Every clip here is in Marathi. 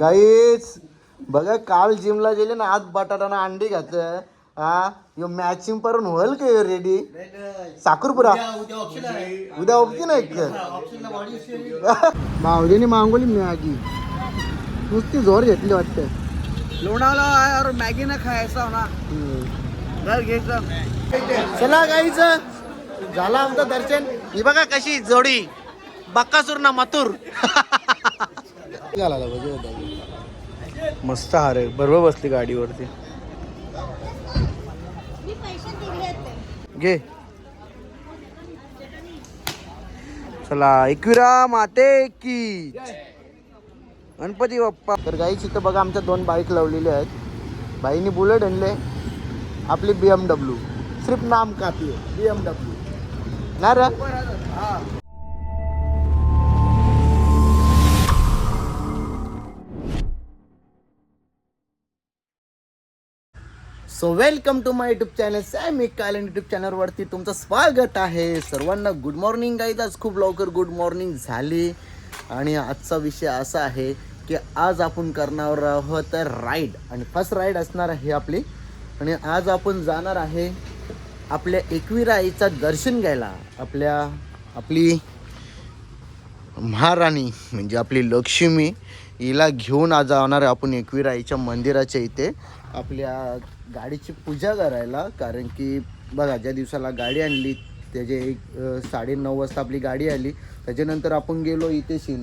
गाईच बघा काल जिमला गेले ना आज बटाटा अंडी घात हा यो मॅचिंग करून होईल का रेडी साखरपुरा उद्या ओके नाही का? मावजीने मागवली मॅगी. नुसती जोर घेतली वाटतं. लोणावला आहे और मॅगी ना खायचा ना घर घ्यायचं चला गाईच झालं आमचं दर्शन. ही बघा कशी जोडी. बक्कासूर ना मथुर. मस्त हार आहे. बरोबर बसली गाडीवरती. घे. चला एकविरा माते की. गणपती बाप्पा. तर गाईच इथं बघा आमच्या दोन बाईक लावलेल्या आहेत. बाईनी बुलेट आणले. आपली बी एम डब्ल्यू सिर्फ नाम काफी आहे बी एम डब्ल्यू ना so welcome to my YouTube channel Sammy कायलंड YouTube चॅनलवरती तुमचं स्वागत आहे. सर्वांना गुड मॉर्निंग गाईज आज खूप लवकर गुड मॉर्निंग झाली. आणि आजचा विषय असा आहे की आज आपण करणार आहोत राईड आणि फर्स्ट राईड असणार आहे आपली. आणि आज आपण जाणार आहे आपल्या एकविराईचं दर्शन घ्यायला. आपल्या आपली महाराणी म्हणजे आपली लक्ष्मी हिला घेऊन आज जाणार आहे आपण एकवीर आईच्या मंदिराच्या इथे. आपल्या गाडीची पूजा करायला कारण की बघा ज्या दिवसाला गाडी आणली त्याचे एक साडे नऊ वाजता आपली गाडी आली त्याच्यानंतर आपण गेलो इथे शिन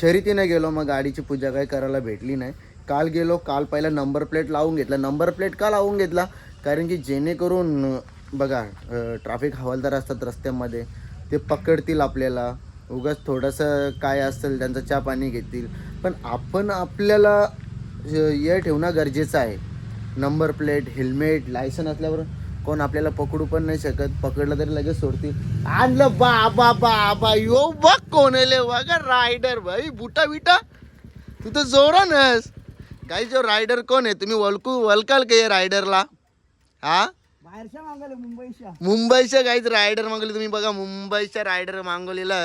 शर्यतीने गेलो मग गाडीची पूजा काही करायला भेटली नाही. काल गेलो काल पहिला नंबर प्लेट लावून घेतला. नंबर प्लेट का लावून घेतला? कारण की जेणेकरून बघा ट्रॅफिक हवालदार असतात रस्त्यामध्ये ते पकडतील आपल्याला. उगाच थोडंसं काय असेल त्यांचं चहा पाणी घेतील. पण आपण आपल्याला हे ठेवणं गरजेचं आहे. नंबर प्लेट हेल्मेट लायसन असल्यावर कोण आपल्याला पकडू पण नाही शकत. पकडलं तरी लगेच सोडतील. आणलं बाबा बाबा यो बघ कोण आले बघा रायडर भाई बुटा बिटा तू तर जोरानस काही जो रायडर कोण आहे? तुम्ही वळकू वलकाल का या रायडरला हा? मुंबईच्या. मुंबईच्या काहीच रायडर मागवले. तुम्ही बघा मुंबईच्या रायडर मागवलेला.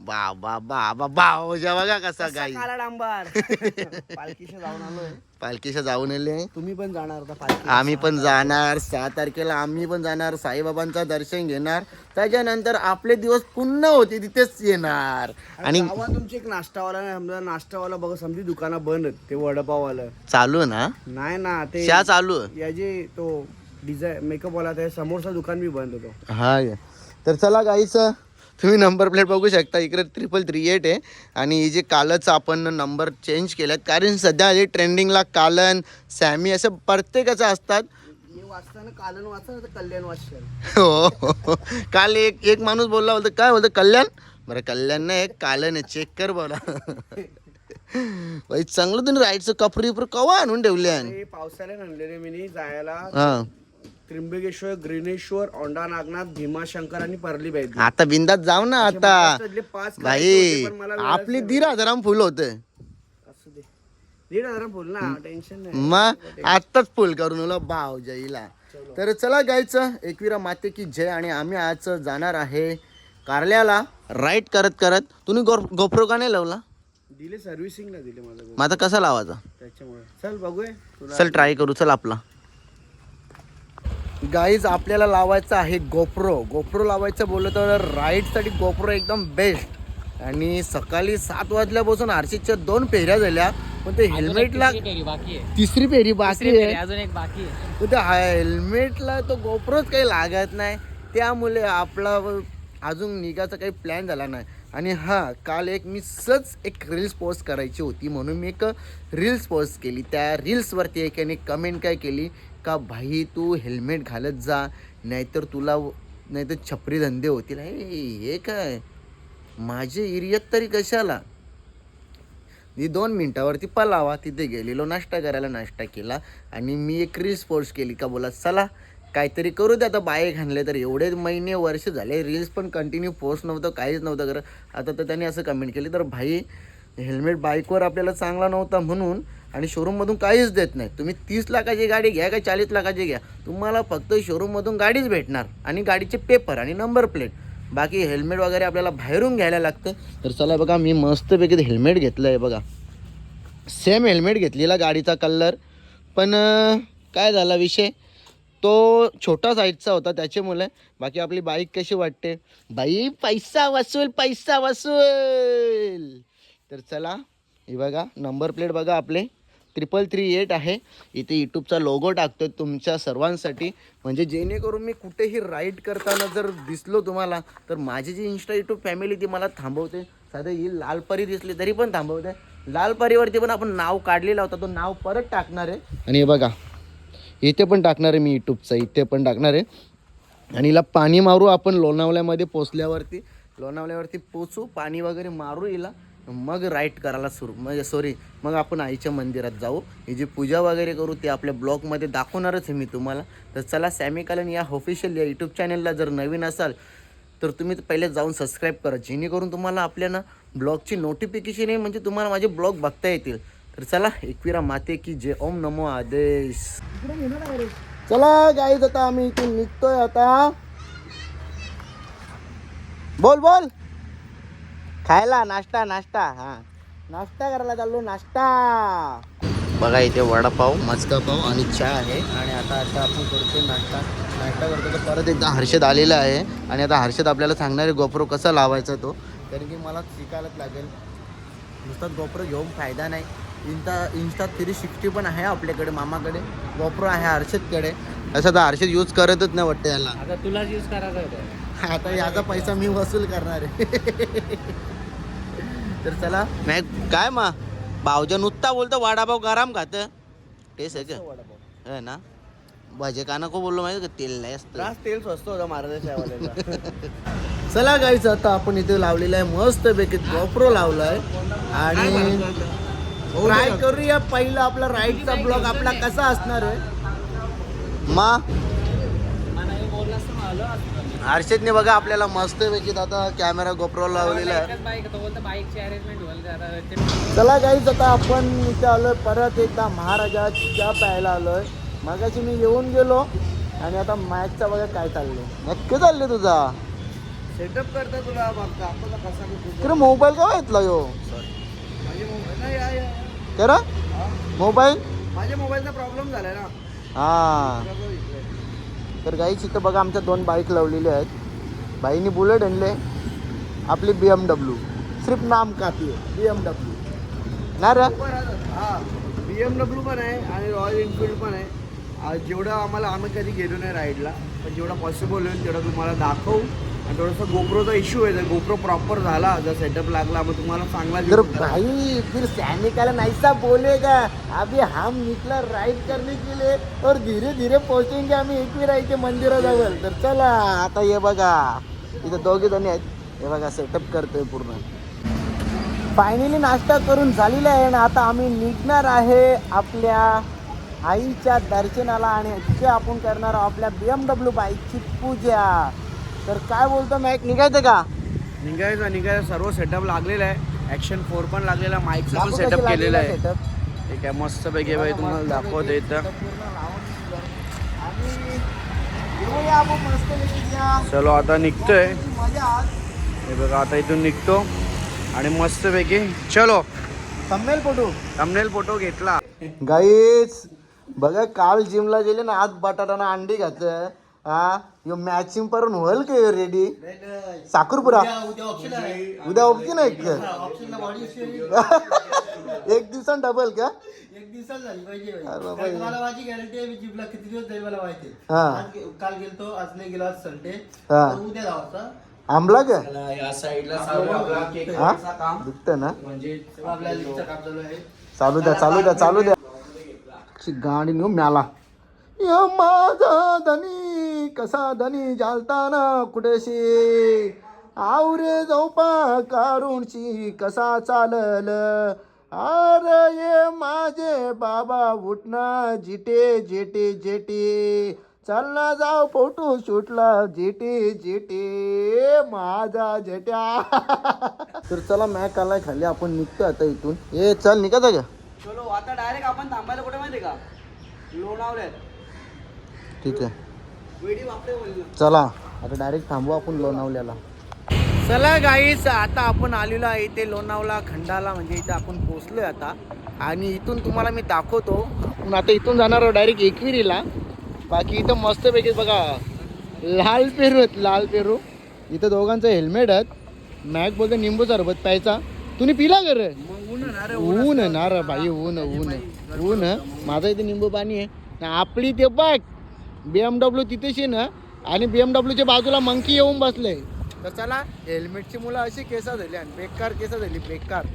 बाबा बाबा बावजा बघा कसा गाई. काला डांबर. पालखीच्या जाऊन आलोय. जाऊन आले. तुम्ही पण जाणार होता पालखी आम्ही पण जाणार. सहा तारखेला आम्ही पण जाणार. साईबाबांचं दर्शन घेणार. त्याच्यानंतर आपले दिवस पुन्हा होते तिथेच येणार. आणि गावात तुमची एक नाश्तावाला नाही समजा नाश्तावाला बघा समजी दुकानं बंद आहेत, ते वडापाववालं. चालू ना? नाही ना ते शा चालू याचे तो डिझाईन मेकअप वाला ते समोरचा दुकान बी बंद होतो. हा तर चला गाईच. तुम्ही नंबर प्लेट बघू शकता. इकडे ट्रिपल थ्री एट आहे. आणि ही जे कालच आपण नंबर चेंज केल्यात कारण सध्या हे ट्रेंडिंगला कालन सॅमी असं प्रत्येकाचं असतात. कालन वाचता तर कल्याण वाचशाल हो. काल एक एक माणूस बोलला बोलतो काय बोलतो कल्याण? बरं कल्याण नाही कालन आहे. चेक कर बोला चांगलं तुम्ही राईडचं कपरी बिपर कवा आणून ठेवले पावसाळ्यात आणलेले मी जायला. हा. त्र्यंबकेश्वर ग्रीनेश्वर औंढा नागनाथ भीमाशंकर आणि परली बैद आता बिंदात जाऊ ना आता. पाच भाई आपली. दीड हजाराम फुल होते. दीड हजार बोल ना टेन्शन नाही. मग आत्ताच फुल करून बाव जाईला. तर चला गायचं एकविरा माते की जय आणि आम्ही आज जाणार आहे कारल्याला. राईट करत करत. तुम्ही गोप्रो का नाही लावला? दिले सर्व्हिसिंगला दिले मग आता कसा लावायचा? त्याच्यामुळे. चल बघूया. चल ट्राय करू. चल आपला. गाईज आपल्याला लावायचं आहे गोप्रो गोप्रो लावायचं बोललं तर राईडसाठी गोप्रो एकदम बेस्ट आणि सकाळी सात वाजल्यापासून आरशीच्या दोन फेऱ्या झाल्या. पण ते हेल्मेटला तिसरी फेरी बाकी आहे. अजून एक बाकी आहे. पण त्या हेल्मेटला तो गोप्रोच काही लागत नाही. त्यामुळे आपला अजून निघायचा काही प्लॅन झाला नाही. आणि हां काल एक मी सहज एक रील्स पोस्ट करायची होती म्हणून मी एक रील्स पोस्ट केली. त्या रील्सवरती एकाने कमेंट काय केली? का भाई तू हेल्मेट घालत जा नाहीतर तुला नाहीतर छपरी धंदे होतील. हे हे काय? माझे एरियात तरी कशाला? मी दोन मिनटावरती पलावा तिथे गेलेलो नाश्ता करायला नाश्ता केला आणि मी एक रील्स पोस्ट केली का बोला चला काहीतरी करू दे आता बाईक आणले तर. एवढे महिने वर्ष झाले रील्स पण कंटिन्यू पोस्ट नव्हतं काहीच नव्हतं करत. आता तर त्यांनी असं कमेंट केली तर भाई हेल्मेट बाईकवर आपल्याला चांगला नव्हता म्हणून आणि शोरूममधून काहीच देत नाही तुम्ही तीस लाखाची गाडी घ्या का चाळीस लाखाची घ्या? तुम्हाला फक्त शोरूममधून गाडीच भेटणार आणि गाडीचे पेपर आणि नंबर प्लेट बाकी हेल्मेट वगैरे आपल्याला बाहेरून घ्यायला लागतं. तर चला बघा मी मस्तपैकी हेल्मेट घेतलं आहे बघा. सेम हेल्मेट घेतलेला गाडीचा कलर पण काय झाला विषय? तो छोटा साईजचा होता त्याच्यामुळे बाकी आपली बाईक कशी वाटते? बाई पैसा वसूल पैसा वसूल! तर चला हे बघा नंबर प्लेट बघा आपले. ट्रिपल थ्री एट आहे. इथे यूट्यूबचा लोगो टाकतो तुमच्या सर्वांसाठी. म्हणजे जेणेकरून मी कुठेही राईड करताना जर दिसलो तुम्हाला तर माझी जी इंस्टा यूट्यूब फॅमिली ती मला थांबवते. साधं ही लालपरी दिसली तरी पण थांबवते. लालपरीवरती पण आपण नाव काढलेला होता तो नाव परत टाकणार आहे. आणि हे बघा इथे पण टाकणार आहे मी यूट्यूबचं इथे पण टाकणार आहे. आणि हिला पाणी मारू आपण लोणावल्यामध्ये पोचल्यावरती. लोणावल्यावरती पोचू पाणी वगैरे मारू हिला. मग राईट करायला सुरू म्हणजे सॉरी मग आपण आईच्या मंदिरात जाऊ. ही जी पूजा वगैरे करू ती आपल्या ब्लॉगमध्ये दाखवणारच आहे मी तुम्हाला. तर चला सॅमी कालन या ऑफिशियल या यूट्यूब चॅनलला जर नवीन असाल तर तुम्ही पहिले जाऊन सबस्क्राईब करा. जेणेकरून तुम्हाला आपल्या ना ब्लॉगची नोटिफिकेशन आहे म्हणजे तुम्हाला माझे ब्लॉग बघता येतील. तर चला एकविरा माते की जे ओम नमो आदेश. चला गाईज आता आम्ही इथून निघतोय आता. बोल बोल. खायला नाश्ता नाश्ता हा. नाश्ता करायला चाललो नाश्ता. बघा इथे वडापाव मचका पाव आणि चहा आहे. आणि आता आता आपण करतो नाश्ता. नाश्ता करतो तर परत एकदा हर्षद आलेला आहे. आणि आता हर्षद आपल्याला सांगणार आहे गोप्रो कसा लावायचा तो. कारण की मला शिकायलाच लागेल. नुसताच गोप्रो घेऊन फायदा नाही. इंस्टा इंस्टा थ्री सिक्स्टी पण आहे आपल्याकडे मामाकडे. गोप्रो आहे हर्षदकडे. असं तर हर्षद यूज करतच नाही वाटतं याला. आता तुलाच यूज करायचा आता याचा पैसा मी वसूल करणार आहे. तर चला. नाही काय मा भावजा नुसता बोलतो वडापाव गरम खात. का? है ना? भजे का नको बोललो माहिती का? तेल नाही असतं. तेल स्वस्त होता महाराजाच्या चला गाईच आता आपण इथे लावलेलं आहे मस्त पैकी गोप्रो लावलाय. आणि ट्राय करूया पहिला आपला राईडचा ब्लॉग आपला कसा असणार आहे. मा हर्षदने बघा आपल्याला मस्त पैकी आता कॅमेरा गोप्रो लावलेला आहे. चला गाईच आता आपण इथे आलोय परत एकदा महाराजा चहा प्यायला आलोय. मगाशी मी येऊन गेलो आणि आता मॅचचा बघा काय चाललंय. नक्की चालले तुझा. सेटअप करता तुला कसा मोबाईल का घेतला यो? माझे मोबाईल माझ्या मोबाईलचा प्रॉब्लेम झालाय ना. हा. तर गाईच इथं बघा आमच्या दोन बाईक लावलेल्या आहेत. बाईनी बुलेट आणले. आपली बी एम डब्ल्यू सिर्फ नाम काफी आहे बी एम डब्ल्यू ना रे? बी एम डब्ल्यू पण आहे आणि रॉयल एनफिल्ड पण आहे. जेवढं आम्हाला आम्ही कधी गेलो नाही राईडला पण जेवढा पॉसिबल होईल तेवढं तुम्हाला दाखवू. आणि थोडंसं गोप्रोचा इश्यू आहे. जर गोप्रो प्रॉपर झाला जर सेटअप लागला मग तुम्हाला चांगला जर भाई फिर सैनिक वाला ऐसा बोलेगा अभी हम निकला राईड करने के लिए और धीरे धीरे पहुंचेंगे आम्ही एकविराईच्या मंदिराजवळ. तर चला आता हे बघा. इथं दोघे जणी आहेत. हे बघा सेटअप करतोय पूर्ण. फायनली नाश्ता करून झालेला आहे आणि आता आम्ही निघणार आहे आपल्या आईच्या दर्शनाला आणि तिथे आपण करणार आहोत आपल्या बी एम डब्ल्यू बाईकची पूजा. तर काय बोलतो मॅक निघायचं का? निघायचा निघायचा. सर्व सेटअप लागलेला आहे. ॲक्शन फोर पण लागलेला आहे. माईकचा पण सेटअप केलेला आहे. ठीक आहे मस्त पैकी बाई तुम्हाला दाखवतो इथं चलो आता निघतोय. हे बघा आता इथून निघतो. आणि मस्त पैकी चलो. थंबनेल फोटो थंबनेल फोटो घेतला. गाईच बघा काल जिमला गेले ना आज बटाटा अंडी घात हा यो मॅचिंग करून होईल का रेडी साखरपुरा उद्या ऑप्शन आहे. का? एक दिवसात डबल का? एक दिवसात झाली पाहिजे बाई. अरे बाबा. कारण मला माझी गॅरंटी आहे मी जिमला किती दिवस जाईल मला माहिती आहे. हा. आज गे- काल गेलतो आज नाही गेलो आज संडे हा. उद्या जावाचा आंबला का? या साईडला हा? दुखत ना? आपल्या लिफ्टचं काम चालू आहे. चालू द्या चालू द्या चालू द्या. ची गाडी नेऊ म्याला. या माझा धनी. कसा धनी जालताना कुठेशी? आवरे जाऊ पा कारुणची कसा चालल? अरे ये माझे बाबा उठना जिटे जेटे जेटे. चल ना जाऊ फोटो शूटला जेटे जेटे. माझा जेट्या. तर चला मॅक आलाय खाली आपण निघतो आता इथून. ए चल निघायचं का चलो आता डायरेक्ट आपण थांबायला कुठे माहिती का? लोणावल्यात ठीक आहे. चला आता डायरेक्ट थांबू आपण लोणावल्याला. चला गाईस आता आपण आलेलो आहे इथे लोणावळा खंडाला म्हणजे इथे आपण पोहोचलोय आता. आणि इथून तुम्हाला मी दाखवतो. आपण आता इथून जाणार आहोत डायरेक्ट एकविरीला बाकी इथं मस्तपैकी बघा लाल पेरू आहेत लाल पेरू. इथं दोघांचं हेल्मेट आहेत. मॅक बोलतो निंबू सरबत प्यायचा. तुम्ही पिला कर ऊन ना रे भाई ऊन ऊन ऊन माझा इथे निंबू पाणी आहे आपली ते बघ बी एम डब्ल्यू तिथेच आहे ना आणि बी एम डब्ल्यूच्या बाजूला मंकी येऊन बसले. तर चला हेल्मेटची मुलं अशी केसा झाली आणि बेकार केसा झाली बेकार.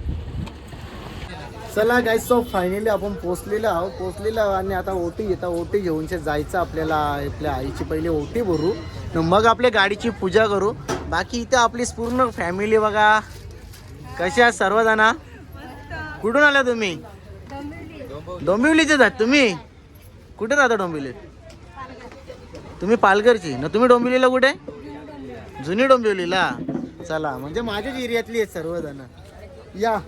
चला गाईज सो फायनली आपण पोचलेलो आहोत पोचलेलो आहोत आणि आता ओटी येतात ओटी घेऊन शे जायचं आपल्याला आपल्या आईची पहिली ओटी भरू. मग आपल्या गाडीची पूजा करू. बाकी इथं आपली पूर्ण फॅमिली बघा. कशा आहात सर्वजण? कुठून आला तुम्ही? डोंबिवलीचे जात तुम्ही? कुठे राहता डोंबिवलीत? तुम्ही पालघरची? ना तुम्ही डोंबिवलीला कुठे? जुनी डोंबिवलीला. चला म्हणजे माझ्याच एरियातली आहेत सर्वजण. या.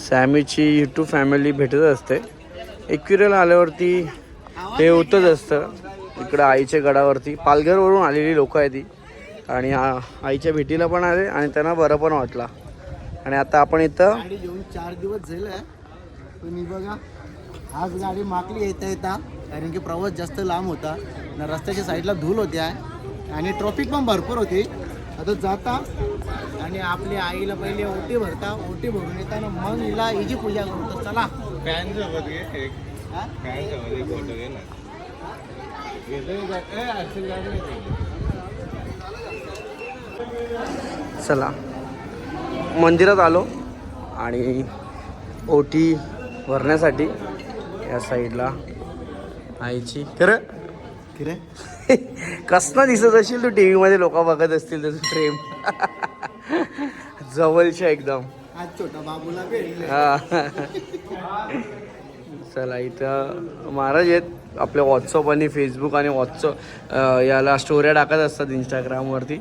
सॅमीची यूट्यूब फॅमिली भेटत असते. एकविरेला आल्यावरती हे होतच असतं. इकडं आईच्या गडावरती. पालघरवरून आलेली लोकं आहे ती आणि आईच्या भेटीला पण आले आणि त्यांना बरं पण वाटला. आणि आता आपण इथं चार दिवस झाले. तुम्ही बघा. आज गाडी मागली येता येता कारण की प्रवास जास्त लांब होता. ना रस्त्याच्या साईडला धूल होती आहे आणि ट्रॉफिक पण भरपूर होती. आता जाता आणि आपल्या आईला पहिले ओटी भरता. ओटी भरून येताना मग हिला हिची पूजा करतो चला. हा? चला. मंदिरात आलो. आणि ओटी भरण्यासाठी या साईडला. आईची. खरं? किरे कसं दिसत असेल तू टी व्हीमध्ये लोक बघत असतील त्याचं प्रेम. जवळच्या एकदम. हा. चला इथं महाराज आहेत. आपल्या व्हॉट्सअप आणि फेसबुक आणि व्हॉट्सअप याला स्टोऱ्या टाकत असतात इंस्टाग्रामवरती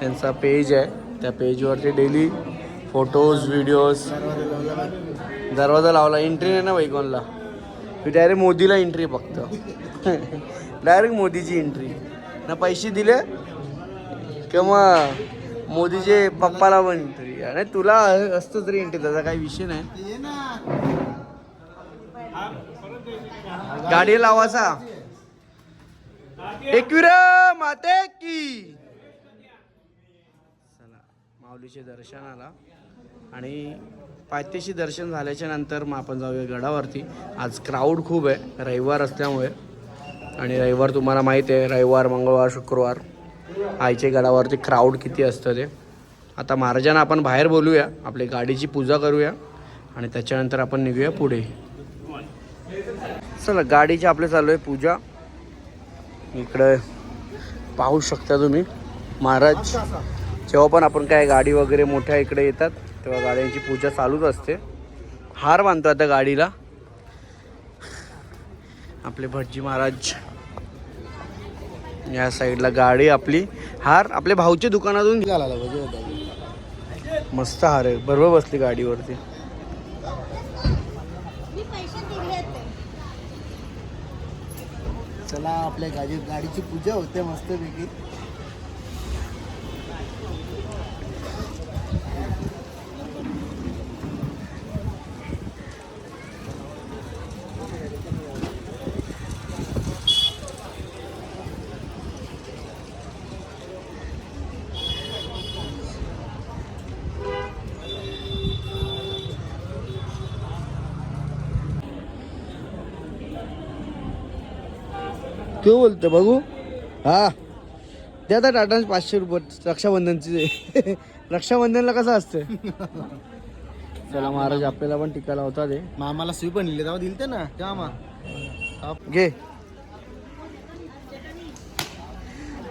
त्यांचा पेज आहे. त्या पेजवरती डेली फोटोज व्हिडिओज दरवाजा लावला. एंट्री नाही ना वैकोनला मी डायरेक्ट मोदीला एंट्री फक्त डायरेक्ट मोदीची एंट्री ना पैसे दिले किंवा मोदीचे पप्पाला पण एंट्री आणि तुला असतंच तरी एंट्री त्याचा काही विषय नाही. गाडी लावासा एकविर माते की. चला माऊलीचे दर्शन आला आणि पायथ्याशी दर्शन झाल्याच्यानंतर मग आपण जाऊया गडावरती. आज क्राऊड खूप आहे. रविवार असल्यामुळे. आणि रविवार तुम्हाला माहीत आहे रविवार मंगळवार शुक्रवार. आईच्या गडावरती क्राऊड किती असतं ते. आता महाराजांना आपण बाहेर बोलूया. आपली गाडीची पूजा करूया. आणि त्याच्यानंतर आपण निघूया पुढे. चला गाडीची आपले चालू आहे पूजा. इकडं पाहू शकता तुम्ही. महाराज जेव्हा पण आपण काय गाडी वगैरे मोठ्या इकडे येतात तेव्हा गाड्यांची पूजा चालूच असते. हार बांधतो आता गाडीला. आपले भटजी महाराज. या साईडला गाडी आपली. हार आपल्या भाऊच्या दुकानातून पाहिजे मस्त हार आहे. बरोबर बसली गाडीवरती. चला आपल्या गाडी गाडीची पूजा होते मस्तपैकी. तो बोलतो बघू? हा. द्या आता टाटा पाचशे रुपये रक्षाबंधनची. रक्षाबंधनला कसं असतं चला महाराज आपल्याला पण टिका लावता दे. मामाला सुई पण लिहिले तेव्हा दिलते ना. तेव्हा मा. घे.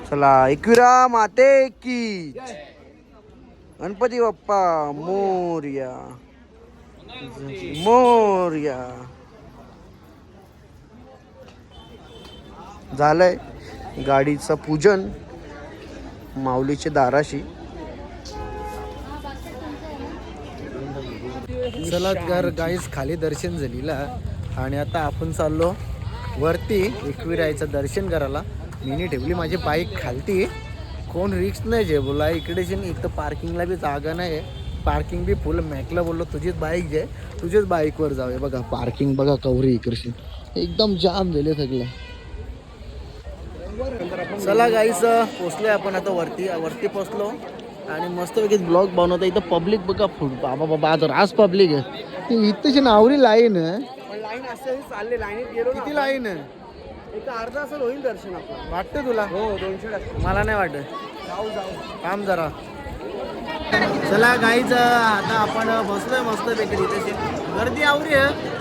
चला एकविरा माते की. गणपती बाप्पा मोर्या. मोर्या. झालं आहे गाडीचं पूजन माऊलीचे दाराशी. चला तर गाईस खाली दर्शन झालेला. आणि आता आपण चाललो वरती एकविरायचं दर्शन करायला. मी ठेवली माझी बाईक खालती. कोण रिक्स नाही जे बोला. इकडे जे एक तर पार्किंगला बी जागा नाही आहे पार्किंग बी फुल मॅकला बोललो तुझीच बाईक जे. तुझ्याच बाईकवर जाऊया. बघा पार्किंग बघा कवरी इकडशी एकदम जाम झाले सगळे. चला गाईस पोचलोय आपण आता वरती वरती पोचलो. आणि मस्तपैकी ब्लॉग बनवतो इथं पब्लिक बघा फुट बाबा बाबा आज रास पब्लिक आहे. ती इथंची नावरी लाईन आहे. पण लाईन असं चालले लाईनीत गेलो किती लाईन आहे? एक अर्धा असं होईल दर्शन आपलं. वाटतं तुला? हो दोनशे टक्के. मला नाही वाटत. जाऊ जाऊ. थांब जरा. चला गाईच आता आपण बसलोय मस्त पैकी तिथे गर्दी आवरी आहे.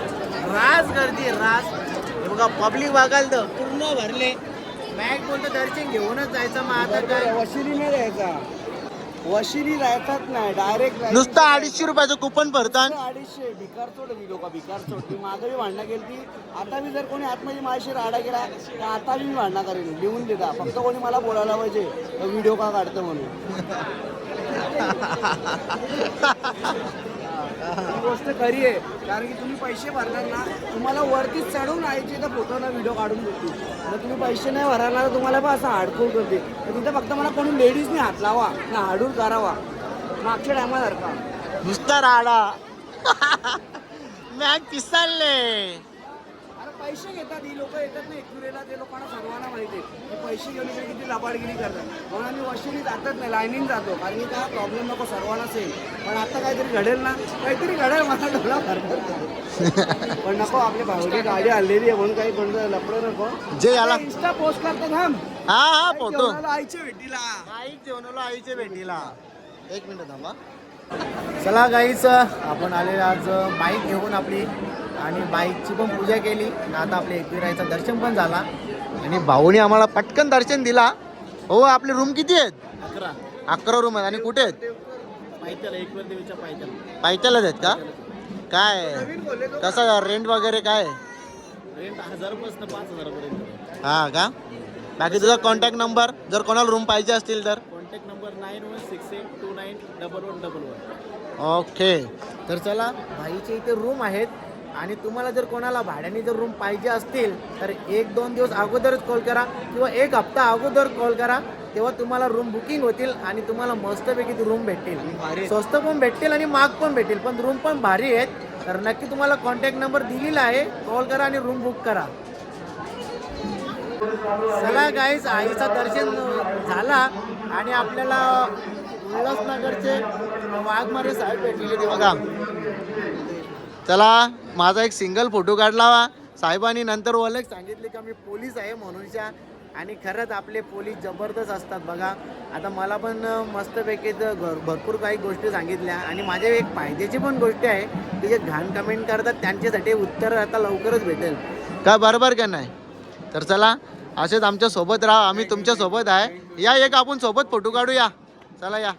रास गर्दी आहे, रास. हे बघा पब्लिक बघाल तर पूर्ण भरले. मॅक बोलतो दर्शन घेऊनच जायचं मग आता काय? वशिरी नाही द्यायचा. वशिरी राहतात नाही डायरेक्ट नुसतं अडीचशे रुपयाचं कुपन भरतात. अडीचशे. भिकार सोड मी लोक भिकार सोड ती मागे मी भांडणं केली ती आता मी जर कोणी आतमध्ये माझ्याशी राडा केला तर आता मी भांडणं करेन. लिहून देता. फक्त कोणी मला बोलायला पाहिजे व्हिडिओ का काढतो म्हणून. ही गोष्ट खरी आहे. कारण की तुम्ही पैसे भरणार ना तुम्हाला वरतीच चढून आणायचे तर फोटो ना व्हिडिओ काढून देतील. जर तुम्ही पैसे नाही भरणार तर तुम्हाला पण असं हाडकूर करते तर तिथं फक्त मला कोणी लेडीजने हात लावा ना हाडूर करावा. मागच्या टायमासारखा नुसता राडा. मॅग पिसालले. पैसे घेतात ही लोक येतात ना एकविरेला ते लोकांना सर्वांना माहिती आहे. पैसे घेऊन इकडे किती लबाडगिरी करतात. म्हणून आम्ही वशिनी जातच नाही लाईनिंग जातो. कारण की काय प्रॉब्लेम नको सर्वांना सेम पण आता काहीतरी घडेल ना काहीतरी घडेल मला डोळा भरभर पण नको आपल्या भावली गाडी आणलेली आहे म्हणून काही कोणतं लपडं नको. जे याला इंस्टा पोस्ट करतो थांब. हा हा फोटो. आईच्या भेटीला. बाईक जेवणाला आईच्या भेटीला. एक मिनिट थांबा. चला गाईच आपण आलेलो आज बाईक घेऊन आपली आणि बाईकची पण पूजा केली. आता आपल्या एकविरायचं दर्शन पण झाला. आणि भाऊने आम्हाला पटकन दर्शन दिला. हो आपले रूम किती आहेत? अकरा. अकरा रूम आहेत. आणि कुठे आहेत? पायथ्याला एकवर देवीच्या पायथ्याला. पायथ्यालाच आहेत का? काय? कसं रेंट वगैरे काय रेंट पाच हजारापर्यंत हा का? बाकी तुझा कॉन्टॅक्ट नंबर जर कोणाला रूम पाहिजे असतील तर? Contact number nine one six eight two nine double one double one okay तर चला भाईचे इथे रूम आहेत. आणि तुम्हाला जर कोणाला भाड्याने जर रूम पाहिजे असतील तर एक दोन दिवस अगोदरच कॉल करा किंवा एक हप्ता अगोदर कॉल करा तेव्हा तुम्हाला रूम बुकिंग होतील आणि तुम्हाला मस्तपैकी रूम भेटतील. स्वस्त पण भेटतील आणि महाग पण भेटतील पण रूम पण भारी आहेत. तर नक्की तुम्हाला कॉन्टॅक्ट नंबर दिलेला आहे कॉल करा आणि रूम बुक करा. चला गाईज आईचं दर्शन झाला आणि आपल्याला उल्हासनगरचे वाघमारे साहेब भेटलेले ते बघा. चला माझा एक सिंगल फोटो काढला वा साहेबांनी नंतर ओळख सांगितले का मी पोलीस आहे म्हणूनच्या. आणि खरंच आपले पोलीस जबरदस्त असतात बघा. आता मला पण मस्तपैकी इथं भरपूर काही गोष्टी सांगितल्या. आणि माझ्या एक फायद्याची पण गोष्टी आहे की जे घाण कमेंट करतात त्यांच्यासाठी उत्तर आता लवकरच भेटेल. का बरोबर का नाही? तर चला असेच आमच्यासोबत राहा. आम्ही तुमच्यासोबत आहे. या एक आपण सोबत फोटो काढूया. चला या.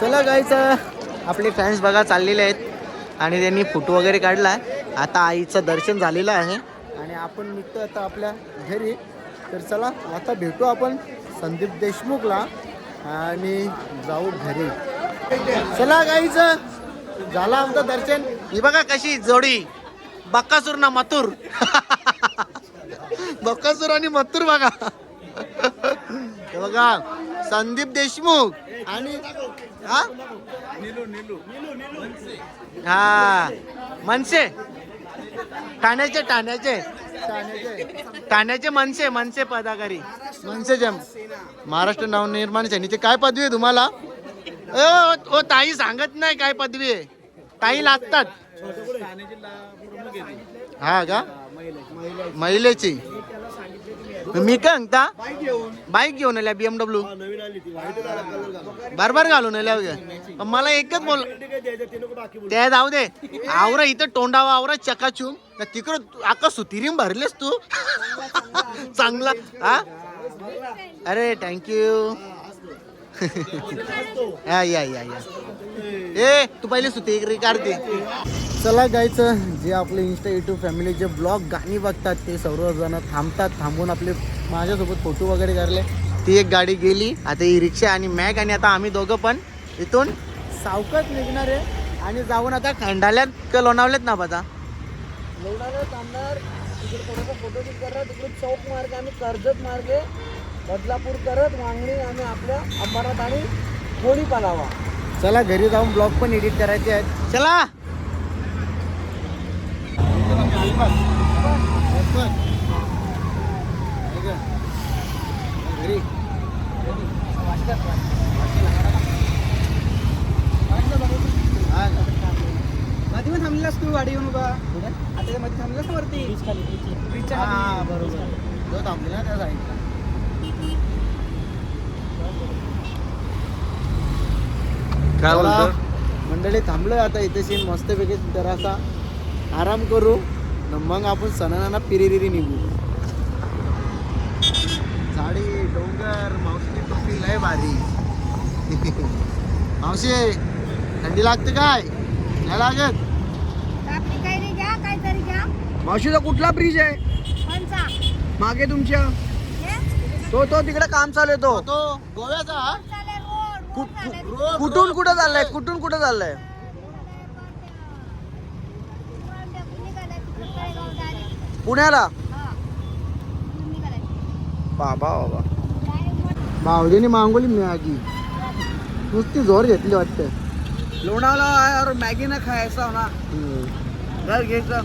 चला गायचं आपले फॅन्स बघा चाललेले आहेत. आणि त्यांनी फोटो वगैरे काढला. आता आईचं दर्शन झालेलं आहे. आणि आपण निघतो आता आपल्या घरी. तर चला आता भेटू आपण संदीप देशमुखला आणि जाऊ घरी. चला गाईच झालं आमचं दर्शन. ही बघा कशी जोडी. बक्कासूर ना मथुर. बक्कासूर आणि मथुर बघा. बघा संदीप देशमुख. आणि हा? हा. मनसे. ठाण्याचे ठाण्याचे. ठाण्याचे मनसे मनसे पदाकारी. मनसे जम. महाराष्ट्र नवनिर्माण सेनेची काय पदवी आहे तुम्हाला? ओ ओ, ताई सांगत नाही काय पदवी आहे. ताई लागतात. हा का? महिलेची. मी काय सांगता बाईक घेऊन बाईक घेऊन आल्या बीएमडब्ल्यू नवीन आली ती व्हाईट कलर घालून बारबार घालून आल्या होत्या. मला एकच बोल काय द्यायचं ते नको बाकी ते जाऊ दे. आवरा इथं तोंडावा आवरा चकाचूम तर तिकडं आका सुतिरीम भरलेस तू. चांगला. हा? अरे थँक्यू या या या या. ए तू पहिले सुती काढते चला गायचं जे आपले इन्स्टा युट्यूब फॅमिली जे ब्लॉग गाणी बघतात ते सर्वजण थांबतात थांबून आपले माझ्यासोबत फोटो वगैरे काढले. ती एक गाडी गेली आता ही रिक्षा आणि मॅग आणि आता आम्ही दोघं पण इथून सावकाश निघणार आहे आणि जाऊन आता खंडाल्यात का लोणावलेत ना आता लोणावळा कामदार तिकडे कोणाचा फोटो शूट करणार तिकडे चौक मार्ग आम्ही कर्जत मार्गे बदलापूर करत वांगणी आणि आपल्या अंबरनाथ आणि होळी पालावा. चला घरी जाऊन ब्लॉग पण एडिट करायचे आहेत. चला! घरी मध्ये पण थांबलेलास तू गाडी येऊन उभा. आता मध्ये थांबलेलास ना वरती? हा बरोबर. जो थांबले ना त्या साईडला. काय मंडळी थांबलोय आता इथे सीन मस्तपैकी जरासा. आराम करू. न मग आपण सणाना पिरिरिरी निघू. झाडी डोंगर मावशी टोपी लय भारी. मावशी थंडी लागते काय? नाही लागत? आपली काही घ्या काहीतरी घ्या. मावशीचा कुठला ब्रिज आहे? मागे तुमच्या. हे? तो तो तिकडे काम चालू आहे तो. तो गोव्याचा? कुठून कुठं चाललाय? कुठून कुठं चाललाय? पुण्याला? हा. बाबा बाबा. भावजीने मागवली मॅगी. नुसती जोर घेतली वाटतं. और मॅगी ना खायचा ना. घर घ्यायचं.